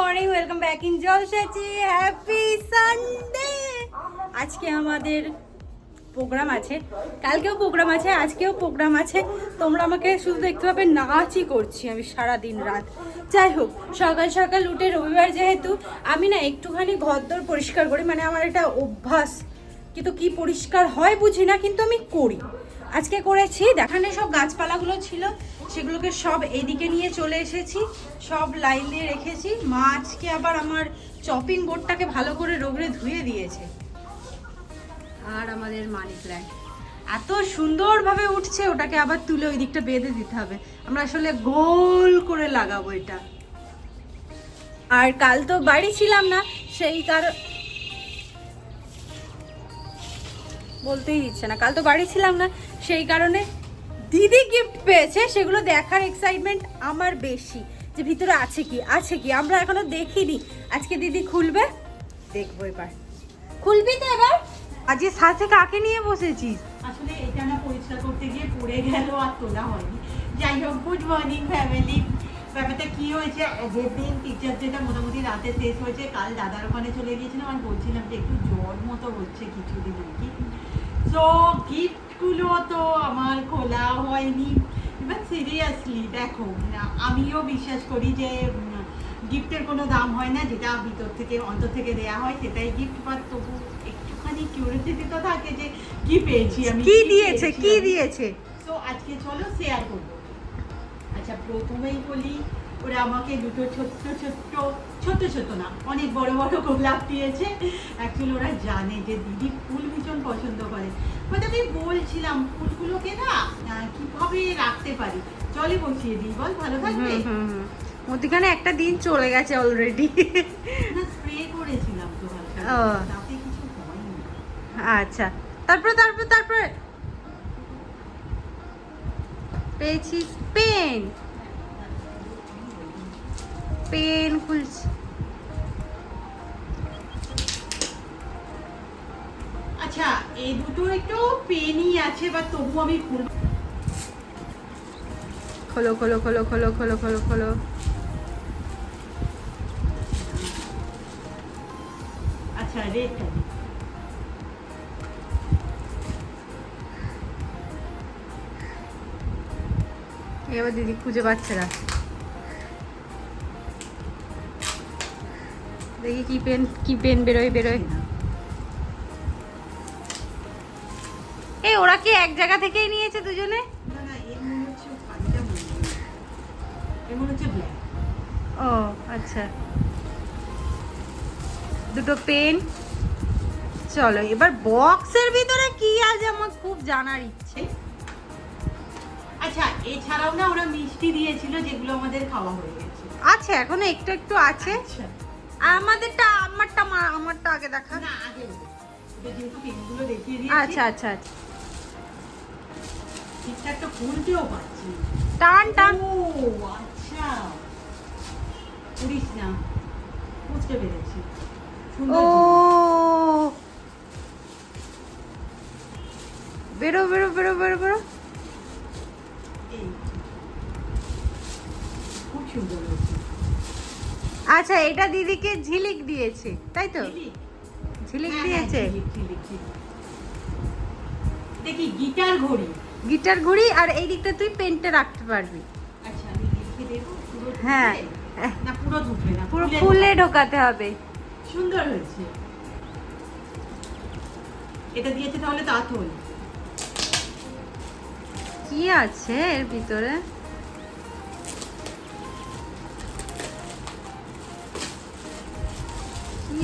Morning welcome back in জলসাচি happy Sunday আজকে আমাদের প্রোগ্রাম আছে। কালকেও প্রোগ্রাম আছে, আজকেও প্রোগ্রাম আছে। তোমরা আমাকে শুধু দেখতে পাবে নাচই করছি আমি সারা দিন রাত। যাই হোক, সকাল সকাল উঠে রবিবার যেহেতু, আমি না একটুখানি ঘরদোর পরিষ্কার করি মানে আমার এটা অভ্যাস। কিন্তু কি পরিষ্কার হয় বুঝি না, কিন্তু আমি করি। আজকে করেছি। দেখানে সব গাছপালাগুলো ছিল, সেগুলোকে সব এইদিকে নিয়ে চলে এসেছি। সব লাইন দিয়ে রেখেছি। মা আজকে আবার আমার চপিং বোর্ডটাকে ভালো করে রোগড়ে ধুয়ে দিয়েছে। আর আমাদের মানি প্ল্যান্ট এত সুন্দরভাবে উঠছে, ওটাকে আবার তুলে ওই দিকটা বেঁধে দিতে হবে। আমরা আসলে গোল করে লাগাবো এটা। আর কাল তো বাড়ি ছিলাম না, সেই কারণ বলতেই দিচ্ছে না। কাল তো বাড়ি ছিলাম না সেই কারণে দিদি গিফট পেয়েছে, সেগুলো দেখার এক্সাইটমেন্ট আমার বেশি। যে ভিতরে আছে কি আছে কি, আমরা এখনও দেখিনি। আজকে দিদি খুলবে? দেখব এবার। খুলবি তো এবার? আজকে সাথে কাকে নিয়ে বসেছিস আসলে এটা না পরিষ্কার করতে গিয়ে পড়ে গেল আর তোলা হয়নি। যাই হোক গুড মর্নিং ফ্যামিলি ব্যাপারটা কি হয়েছে? যেদিন টিচার যেটা মোটামুটি রাতে শেষ হয়েছে, কাল দাদার ওখানে চলে গিয়েছিলাম আর বলছিলাম যে একটু জ্বর মতো হচ্ছে কিছুদিন আর কি। সো গিফটগুলো তো আমার খোলা হয়নি। এবার সিরিয়াসলি দেখো আমিও বিশ্বাস করি যে গিফটের কোনো দাম হয় না যেটা ভিতর থেকে অন্তর থেকে দেয়া হয় সেটাই গিফট বাট তবু একটুখানি কিউরিয়াসিটি তো থাকে যে কি পেয়েছি আমি কি দিয়েছে কি দিয়েছে? তো আজকে চলো শেয়ার করব। আচ্ছা প্রথমেই বলি ওরা আমাকে দুটো ছোট্ট ছোট্ট ছোট ছোট না অনেক বড় বড় গোলাপ দিয়েছে। অ্যাকচুয়ালি ওরা জানে যে দিদি ফুল ভীষণ পছন্দ করে। বাট আমি বলছিলাম ফুলগুলোকে না কীভাবে রাখতে পারি? জলে বসিয়ে দিই বল ভালো থাকবে। মধ্যিখানে একটা দিন চলে গেছে অলরেডি না স্প্রে করেছিলাম তো তাতে কিছু হয়নি। আচ্ছা। তারপরে তারপরে তারপরে। পেয়েছি পেন। পেন খুলছি। আচ্ছা এই দুটো একটু পেনই আছে বা তবু আমি খুলবো। খোলো খোলো খোলো খোলো খোলো খোলো খোলো। আচ্ছা রেডটা এবার দিদি খুঁজে পাচ্ছে না। দেখি কি পেন কি পেন বেরোয় বেরোয়। এই ওরা কি এক জায়গা থেকেই নিয়েছে দুজনে? ও আচ্ছা। দুটো পেন। চলো এবার বক্সের ভিতরে কি আছে আমার খুব জানার ইচ্ছে। আচ্ছা এছাড়াও না ওরা মিষ্টি দিয়েছিল যেগুলো আমাদের খাওয়া হয়ে গেছে। আছে এখনও একটু একটু আছে। আচ্ছা। আমাদেরটা আমারটা মা- আমারটা আগে দেখা। না আগে আচ্ছা আচ্ছা আচ্ছা। ঠিকঠাক তো পারছি টান টান। ও আচ্ছা। না বুঝতে পেরেছি। ও। বেরো বেরো বেরো বেরো বেরো। খুব সুন্দর হয়েছে। আচ্ছা এটা দিদিকে ঝিলিক দিয়েছে তাই তো? ঝিলিক? হ্যাঁ, দিয়েছে? হ্যাঁ, ঝিলিক। দেখি গিটার ঘড়ি। গিটার ঘুড়ি আর এই দিকটা তুই পেনটা রাখতে পারবি। আচ্ছা আমি লিখে দেবো হ্যাঁ। না পুরো ঢুকবে না পুরো ফুলে ফুলে ঢোকাতে হবে। সুন্দর হয়েছে। এটা দিয়েছে তাহলে তাঁতল। কি আছে এর ভিতরে?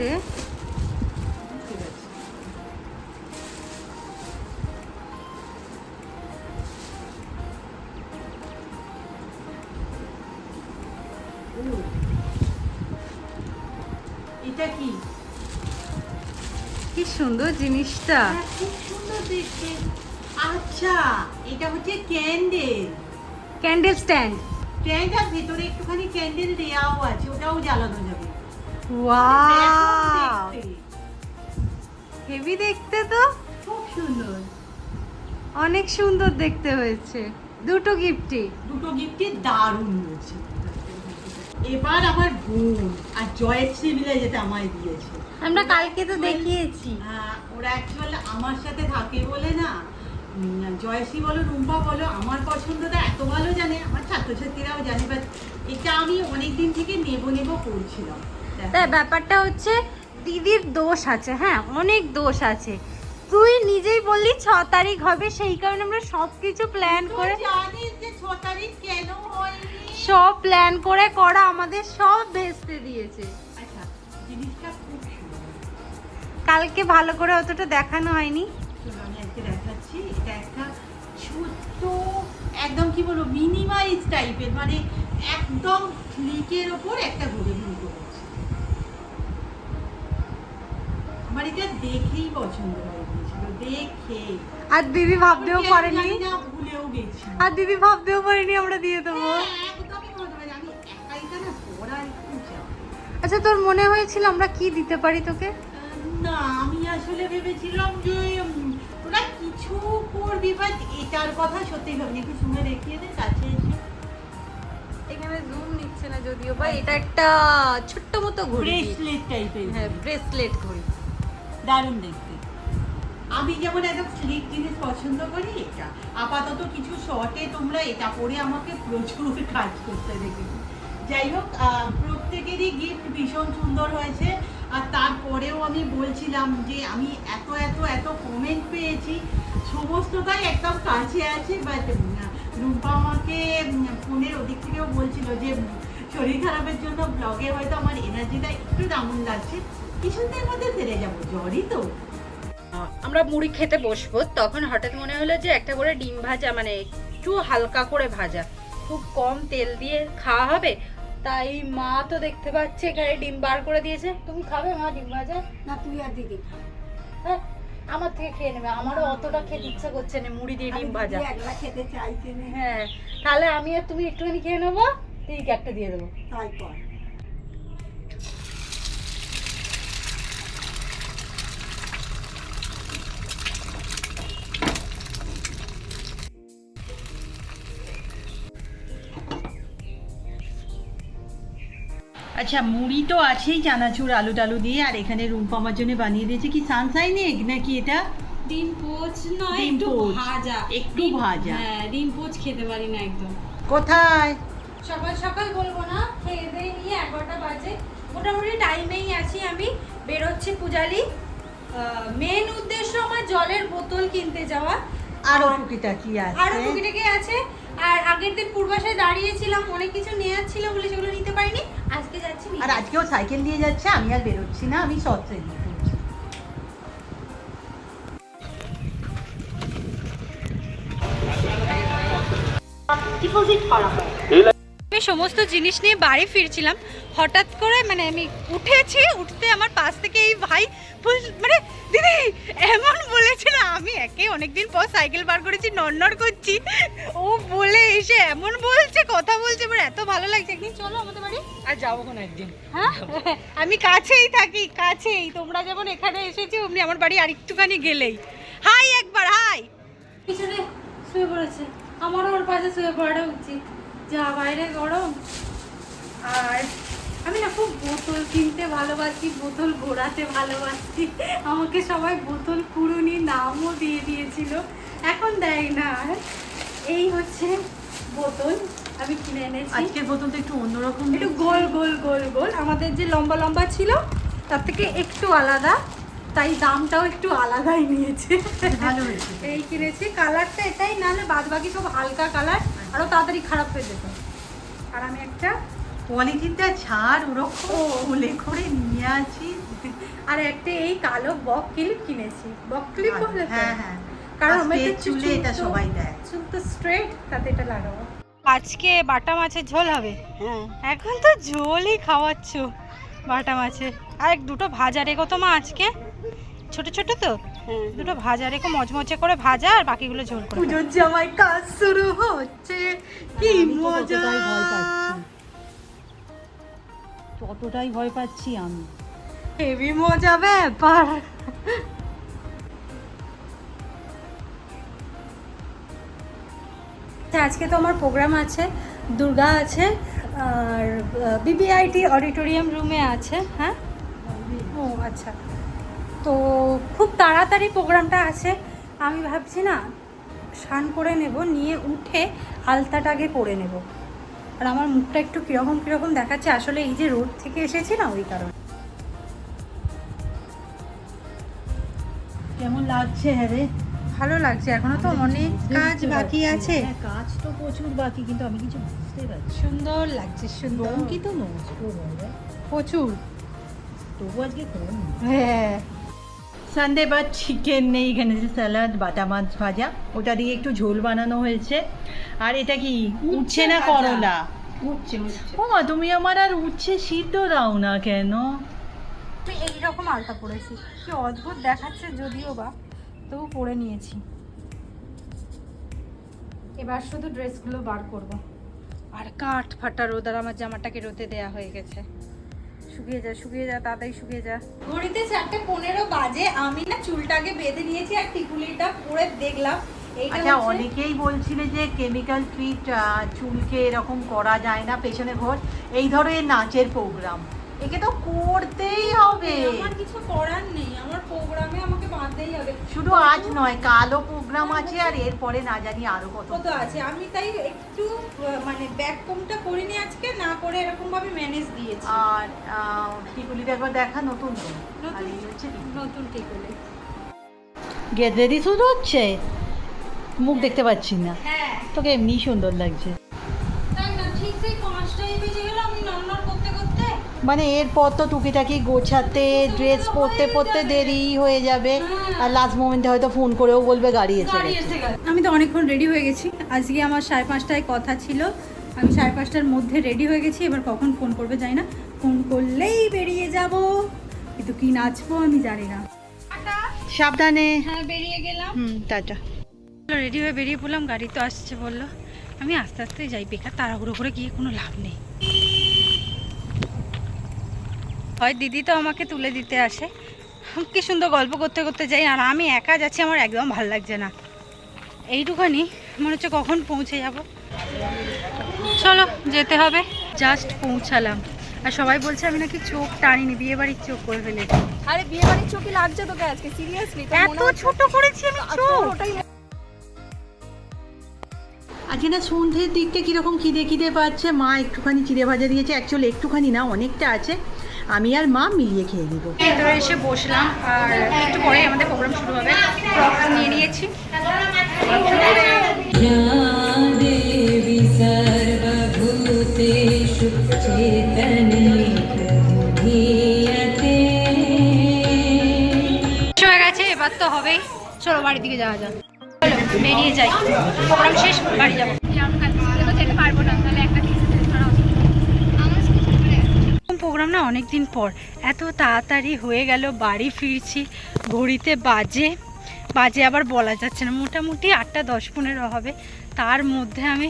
রে। এটা কি? কি সুন্দর জিনিসটা। হ্যাঁ, খুব সুন্দর দেখতে। আচ্ছা এটা হচ্ছে ক্যান্ডেল। Candle stand. ট্যাঙ্কার ভেতরে একটুখানি ক্যান্ডেল দেওয়াও আছে ওটাও জ্বালানো যাবে। হেভি দেখতে তো? খুব সুন্দর। অনেক সুন্দর দেখতে হয়েছে। দুটো গিফটই। দুটো গিফটই দারুণ হয়েছে। এবার আমার বোন আর জয়শ্রী মিলে যেটা আমায় দিয়েছে। আমরা কালকে তো দেখিয়েছি। হ্যাঁ, ওরা অ্যাকচুয়ালি আমার সাথে থাকে বলে না। জয়শ্রী বলো রুম্পা বলো আমার পছন্দটা এত ভালো জানে আমার ছাত্রছাত্রীরাও জানে বাট এটা আমি অনেক দিন থেকে নেব নেব করছিলাম। তাই ব্যাপারটা হচ্ছে দিদির দোষ আছে হ্যাঁ অনেক দোষ আছে। তুই নিজেই বললি ছ তারিখ হবে সেই কারণে আমরা সব কিছু প্ল্যান করে সব প্ল্যান করে করা আমাদের সব ভেস্তে দিয়েছে। আচ্ছা কালকে ভালো করে অতটা দেখানো হয়নি। দেখাচ্ছি এটা একটা ছোট্ট একদম কি বলব মিনিমাইজ টাইপের মানে একদম ফ্লিকের ওপর একটা ঘুরে ঘুরে হচ্ছে আমার এটা দেখেই পছন্দ হয়ে গিয়েছিল দেখে আর দিদি ভাবতেও পারেনি। না ভুলেও গেছি। আর দিদি ভাবতেও পারেনি আমরা দিয়ে দেবো। হ্যাঁ। আচ্ছা তোর মনে হয়েছিল আমরা কি দিতে পারি তোকে? না আমি আসলে ভেবেছিলাম যে তোরা কিছু করবি বাট এটার কথা সত্যি ভাবিনি একটু শুনে দেখিয়ে দে কাছে এসে। এখানে জুম নিচ্ছে না যদিও বা এটা একটা ছোট্ট মতো ঘড়ি। ব্রেসলেট টাইপের হ্যাঁ ব্রেসলেট ঘড়ি। দারুণ দেখতে। আমি যেমন একদম স্লিক জিনিস পছন্দ করি, এটা আপাতত কিছু শর্টে তোমরা এটা পরে আমাকে প্রচুর কাজ করতে দেখেছি যাই হোক প্রত্যেকেরই গিফট ভীষণ সুন্দর হয়েছে। আর তারপরেও আমি বলছিলাম যে আমি এত এত এত কমেন্ট পেয়েছি। সমস্তটাই একদম কাছে আছে বাট রুম্পা আমাকে ফোনের ওদিক থেকেও বলছিল যে, শরীর খারাপের জন্য ব্লগে হয়তো আমার এনার্জিটা একটু ডাউন লাগছে। কিছুদিনের মধ্যে যাব জ্বরই তো। আমরা মুড়ি খেতে বসবো তখন হঠাৎ মনে হলো যে একটা করে ডিম ভাজা মানে একটু হালকা করে ভাজা। খুব কম তেল দিয়ে খাওয়া হবে তাই মা তো দেখতে পাচ্ছে এখানে ডিম বার করে দিয়েছে। তুমি খাবে মা ডিম ভাজা? না তুই আর দিদি হ্যাঁ আমার থেকে খেয়ে নেবে আমারও অতটা খেতে ইচ্ছা করছে না মুড়ি দিয়ে ডিম ভাজা। একলা খেতে চাইছে হ্যাঁ তাহলে আমি আর তুমি একটুখানি খেয়ে নেব দিদিকে একটা দিয়ে দেবো। তাই কর। আচ্ছা মুড়ি তো আছেই চানাচুর আলু টালু দিয়ে আর এখানে রুম্পা আমার জন্য বানিয়ে দিয়েছে কি সানসাইন এগ নাকি এটা? ডিম পোচ নয় একটু ভাজা। একটু ভাজা। হ্যাঁ ডিম পোচ খেতে পারি না একদম। কোথায়? সকাল সকাল বলব না খেয়ে দিয়ে নিয়ে এগারোটা বাজে। মোটামুটি টাইমেই আছি আমি। বেরোচ্ছি পূজালি। মেন উদ্দেশ্য আমার জলের বোতল কিনতে যাওয়া। আরও টুকিটা কি আরও আছে টুকিটাকি আছে। আর আগের দিন পূর্বাশায় দাঁড়িয়েছিলাম অনেক কিছু নেওয়ার ছিল বলে সেগুলো নিতে পারিনি। আজকে যাচ্ছি আর আজকেও সাইকেল দিয়ে যাচ্ছে আমি আর বেরোচ্ছি না আমি শর্ট ট্রেন করছি আমি সমস্ত জিনিস নিয়ে বাড়ি ফিরছিলাম। হঠাৎ করে মানে আমি উঠেছি উঠতে আমার পাশ থেকে এই ভাই মানে দিদি এমন বলেছে আমি একে অনেকদিন পর সাইকেল বার করেছি নড়নড় করছি। ও বলে এসে এমন বলছে কথা বলছে আমার এত ভালো লাগছে। একদিন চলো আমাদের বাড়ি। আর যাব কোন একদিন? হ্যাঁ? আমি কাছেই থাকি কাছেই। তোমরা যেমন এখানে এসেছি অমনি আমার বাড়ি আরেকটুখানি গেলেই। হাই একবার হাই! পিছনে শুয়ে পড়েছে। আমারও ওর পাশে শুয়ে পড়া উচিত। যা বাইরে গরম। আর আমি না খুব বোতল কিনতে ভালোবাসি বোতল ঘোরাতে ভালোবাসি। আমাকে সবাই বোতল কুড়ুনি নামও দিয়ে দিয়েছিল। এখন দেয় না। আর এই হচ্ছে বোতল আমি কিনে এনেছি। আজকের বোতল তো একটু অন্যরকম একটু গোল গোল গোল গোল। আমাদের যে লম্বা লম্বা ছিল তার থেকে একটু আলাদা। তাই দামটাও একটু আলাদাই নিয়েছে। ভালো হয়েছে। এই কিনেছি। কালারটা এটাই নাহলে বাদ বাকি সব হালকা কালার। আরও তাড়াতাড়ি খারাপ হয়ে যেত। আর আমি একটা কোয়ালিটিটা ছাড় ওরকম ও। খুলে করে নিয়ে আছি আর একটা এই কালো বক ক্লিপ কিনেছি। বক ক্লিপ বলে হ্যাঁ হ্যাঁ। কারণ একটু চুলে এটা সবাই দেয়। চুল তো স্ট্রেট তাতে এটা লাগাবো। আজকে বাটা মাছের ঝোল হবে? হ্যাঁ এখন তো ঝোলই খাওয়াচ্ছ বাটা মাছের। আর এক দুটো ভাজা রেখো তো মা আজকে। ছোট ছোট তো? হ্যাঁ দুটো ভাজা রেখো মচমচে করে ভাজা আর বাকিগুলো ঝোল করে পুজোর জামাই কাজ শুরু হচ্ছে। কি তো মজা। ততটাই ভয় পাচ্ছি। আমি। হেভি মজা ব্যাপার। আজকে তো আমার প্রোগ্রাম আছে, দুর্গা আছে, আর বিবিআইটি অডিটোরিয়াম রুমে আছে হ্যাঁ? ও আচ্ছা। তো খুব তাড়াতাড়ি প্রোগ্রামটা আছে। আমি ভাবছি না, স্নান করে নেব, নিয়ে উঠে আলতাটাকে পরে নেব। আর আমার মুখটা একটু কীরকম কীরকম দেখাচ্ছে আসলে এই যে রোড থেকে এসেছি না ওই কারণে। কেমন লাগছে হ্যাঁ রে? ভালো লাগছে এখনও তো অনেক কাজ বাকি আছে। হ্যাঁ, কাজ তো প্রচুর বাকি কিন্তু আমি কিছু বুঝতে পারছি সুন্দর লাগছে সুন্দর। রং কি তো নষ্ট প্রচুর। তবু আজকে হ্যাঁ। সানডে বা চিকেন নেই এখানে যে স্যালাড বাটা মাছ ভাজা। ওটা দিয়ে একটু ঝোল বানানো হয়েছে। আর এটা কি উঠছে না করলা? উঠছে উঠছে ও মা তুমি আমার আর উচ্ছে সিদ্ধ দাও না কেন? এইরকম আলতা পরেছি কি অদ্ভুত দেখাচ্ছে যদিও বা তবু পরে নিয়েছি। এবার শুধু ড্রেসগুলো বার করব। আর কাঠ ফাটা রোদ আর আমার জামাটাকে রোদে দেয়া হয়ে গেছে। শুকিয়ে যা শুকিয়ে যা তাড়াতাড়ি শুকিয়ে যা। ঘড়িতে চারটে পনেরো বাজে আমি না চুলটাকে বেঁধে নিয়েছি আর টিকুলিটা পরে দেখলাম। এইটা আচ্ছা অনেকেই বলছিলে যে কেমিক্যাল ট্রিট চুলকে এরকম করা যায় না পেছনে ঘর। এই ধরো এই নাচের প্রোগ্রাম একে তো করতেই হবে। আমার কিছু করার নেই আমার প্রোগ্রামে আমাকে বাঁধতেই হবে। শুধু আজ নয় কালও প্রোগ্রাম আছে আর এরপরে না জানি আরও কত। কত আছে আমি তাই একটু মানে ব্যাক কমটা করিনি আজকে না করে এরকম ভাবে ম্যানেজ দিয়েছি। আর টিকুলিটা একবার দেখা নতুন তো নতুন নতুন টিকুলি গেট রেডি শুরু হচ্ছে? মুখ দেখতে পাচ্ছি না। হ্যাঁ। তোকে এমনি সুন্দর লাগছে তাই না ঠিক সেই পাঁচটাই বেজে গেল আমি রান্নার করতে করতে মানে এরপর তো টুকিটাকি গোছাতে ড্রেস পরতে পরতে দেরি হয়ে যাবে। আর লাস্ট মোমেন্টে হয়তো ফোন করেও বলবে গাড়ি এসে আমি তো অনেকক্ষণ রেডি হয়ে গেছি। আজকে আমার সাড়ে পাঁচটায় কথা ছিল। আমি সাড়ে পাঁচটার মধ্যে রেডি হয়ে গেছি। এবার কখন ফোন করবে জানি না। ফোন করলেই বেরিয়ে যাব। কিন্তু কি নাচবো আমি জানি না। সাবধানে। হ্যাঁ বেরিয়ে গেলাম। হুম টাটা। রেডি হয়ে বেরিয়ে পড়লাম। গাড়ি তো আসছে বলল। আমি আস্তে আস্তে যাই। বেকার তাড়াহুড়ো করে গিয়ে কোনো লাভ নেই। হয় দিদি তো আমাকে তুলে দিতে আসে। কি সুন্দর গল্প করতে করতে যাই আর আমি একা যাচ্ছি আমার একদম ভালো লাগছে না। এইটুখানি মনে হচ্ছে কখন পৌঁছে যাব। চলো যেতে হবে। জাস্ট পৌঁছালাম। আর সবাই বলছে আমি নাকি চোখ টানিনি বিয়ে বাড়ির চোখ করে ফেলেছি। আরে বিয়ে বাড়ির চোখে লাগছে তোকে আজকে সিরিয়াসলি এত ছোট করেছি আমি চোখ। ওটাই আজকে না সন্ধ্যের দিকটা কীরকম খিদে খিদে পাচ্ছে মা একটুখানি চিড়ে ভাজা দিয়েছে অ্যাকচুয়ালি একটুখানি না অনেকটা আছে। আমি আর মা মিলিয়ে খেয়ে নেব ভেতরে এসে বসলাম আর একটু পরে আমাদের প্রোগ্রাম শুরু হবে ফ্রক নিয়ে নিয়েছি देवी सर्वभूतेषु चेतनीयते হয়ে গেছে এবার তো হবেই চলো বাড়ির দিকে যাওয়া যাক চলো বেরিয়ে যাই প্রোগ্রাম শেষ বাড়ি যাবো প্রোগ্রাম না অনেক দিন পর। এত তাড়াতাড়ি হয়ে গেল বাড়ি ফিরছি ঘড়িতে বাজে বাজে আবার বলা যাচ্ছে না। মোটামুটি আটটা দশ পনেরো হবে। তার মধ্যে আমি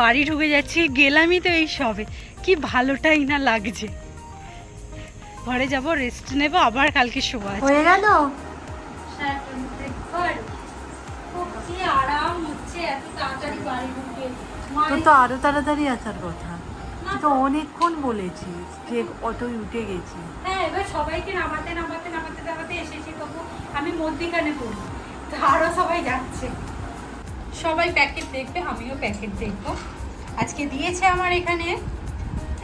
বাড়ি ঢুকে যাচ্ছি গেলামই তো এই সবে। কি ভালোটাই না লাগছে। ঘরে যাব রেস্ট নেব আবার কালকে শোয়া আছে হয়ে গেল? কি আরাম হচ্ছে এত তাড়াতাড়ি বাড়ি ঢুকে। তোর তো আরও তাড়াতাড়ি আসার কথা। তো অনেকক্ষণ বলেছিস যে অটোই উঠে গেছি। হ্যাঁ এবার সবাইকে নামাতে নামাতে নামাতে নামাতে এসেছি, তবু আমি মধ্যিখানে পড়ি তো আরও সবাই যাচ্ছে। সবাই প্যাকেট দেখবে, আমিও প্যাকেট দেখব। আজকে দিয়েছে আমার এখানে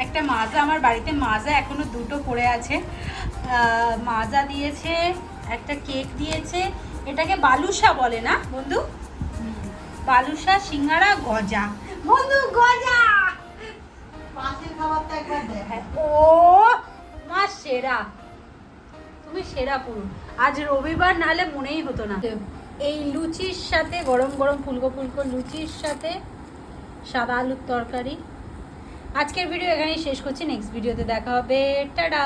একটা মাজা, আমার বাড়িতে মাজা এখনও দুটো পড়ে আছে। মাজা দিয়েছে, একটা কেক দিয়েছে, এটাকে বালুসা বলে না বন্ধু? বালুসা সিঙ্গারা, গজা। বন্ধু, গজা! ও, মা সেরা। তুমি সেরা পুরো আজ রবিবার মনেই হতো না। এই লুচির সাথে, গরম গরম ফুলকো ফুলকো লুচির সাথে সাদা আলুর তরকারি। আজকের ভিডিও এখানেই শেষ করছি। নেক্সট ভিডিওতে দেখা হবে। টাটা!